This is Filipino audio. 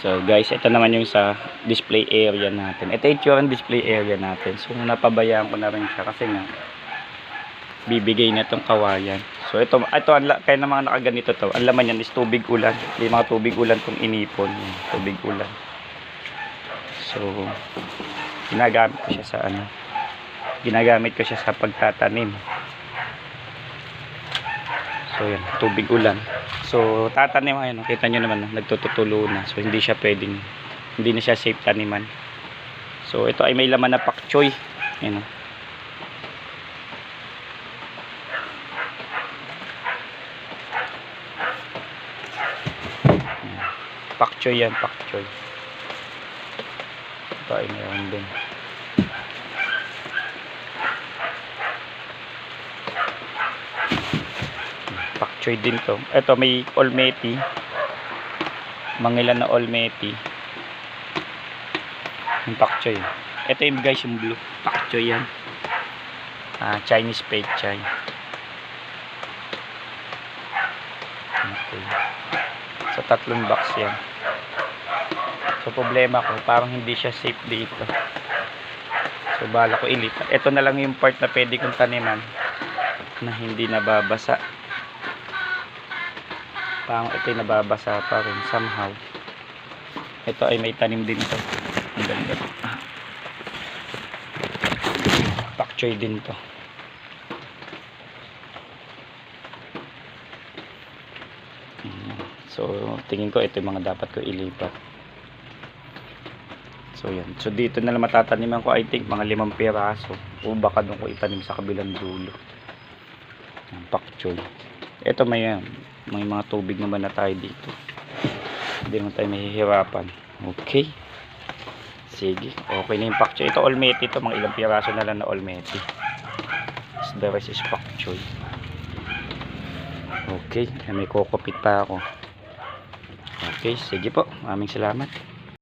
So guys, ito naman yung sa display area natin. Ito yung display area natin. So napabayaan ko na rin siya kasi nga bibigay na itong kawayan. So ito, ito kaya ng mga nakaganito to. Ang laman yan is tubig ulan. Yung mga tubig ulan kung inipon. Yan, tubig ulan. So ginagamit ko siya sa ano. Ginagamit ko siya sa pagtatanim. So yan, tubig ulan. So tatanim ayun, kita nyo naman, nagtututulo na. So hindi siya pwedeng, hindi na siya safe taniman. So ito ay may laman na pak choy. Ayun. Pak choy yan, pak choy. Ito ay meron din. Choy din to. Ito may olmeti. Mangilan na olmeti. Yung pak choy. Ito yung guys yung blue. Pak choy yan. Ah, Chinese pet choy. Okay. So tatlong box yan. So problema ko, parang hindi siya safe dito. So bala ko ilipat. Ito na lang yung part na pwede kong taniman na hindi nababasa. Parang ito'y nababasa pa rin somehow. Ito ay may tanim din to. Ang ganda. Choy din to. So, tingin ko ito mga dapat ko ilipat. So, yan. So, dito na lang matataniman ko, I think, mga limang piraso. O baka doon ko itanim sa kabilang dulo. Ang pak choy. Ito may, ah, may mga tubig naman na tayo dito. Hindi naman tayo mahihirapan. Okay. Sige. Okay na yung pak choy. Ito olmeti ito. Mga ilang piraso na lang na olmeti. So, the rest is pak choy. Okay. May kokopit pa ako. Okay. Sige po. Maraming salamat.